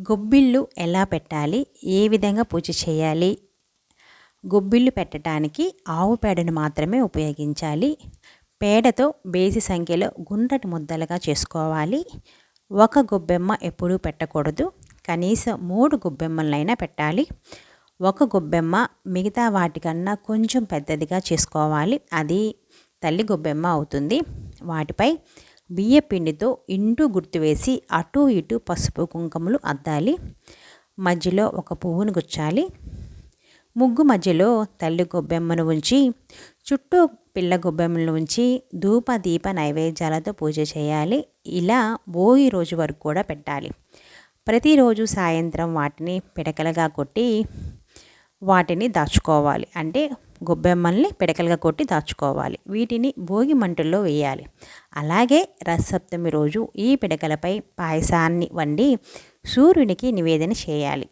గొబ్బిళ్ళు ఎలా పెట్టాలి? ఏ విధంగా పూజ చేయాలి? గొబ్బిళ్ళు పెట్టడానికి ఆవు పేడను మాత్రమే ఉపయోగించాలి. పేడతో బేసి సంఖ్యలో గుండ్రటి ముద్దలుగా చేసుకోవాలి. ఒక గొబ్బెమ్మ ఎప్పుడూ పెట్టకూడదు. కనీసం మూడు గొబ్బెమ్మలైనా పెట్టాలి. ఒక గొబ్బెమ్మ మిగతా వాటికన్నా కొంచెం పెద్దదిగా చేసుకోవాలి. అది తల్లి గొబ్బెమ్మ అవుతుంది. వాటిపై బియ్య పిండితో ఇంటూ గుర్తు వేసి అటు ఇటు పసుపు కుంకుమలు అద్దాలి. మధ్యలో ఒక పువ్వును గుచ్చాలి. ముగ్గు మధ్యలో తల్లి గొబ్బెమ్మను ఉంచి చుట్టూ పిల్ల గొబ్బెమ్మను ఉంచి ధూప దీప నైవేద్యాలతో పూజ చేయాలి. ఇలా భోగి రోజు వరకు కూడా పెట్టాలి. ప్రతిరోజు సాయంత్రం వాటిని పిడకలుగా కొట్టి వాటిని దాచుకోవాలి. అంటే గొబ్బెమ్మల్ని పిడకలుగా కొట్టి దాచుకోవాలి. వీటిని భోగి మంటల్లో వేయాలి. అలాగే రథసప్తమి రోజు ఈ పిడకలపై పాయసాన్ని వండి సూర్యునికి నివేదన చేయాలి.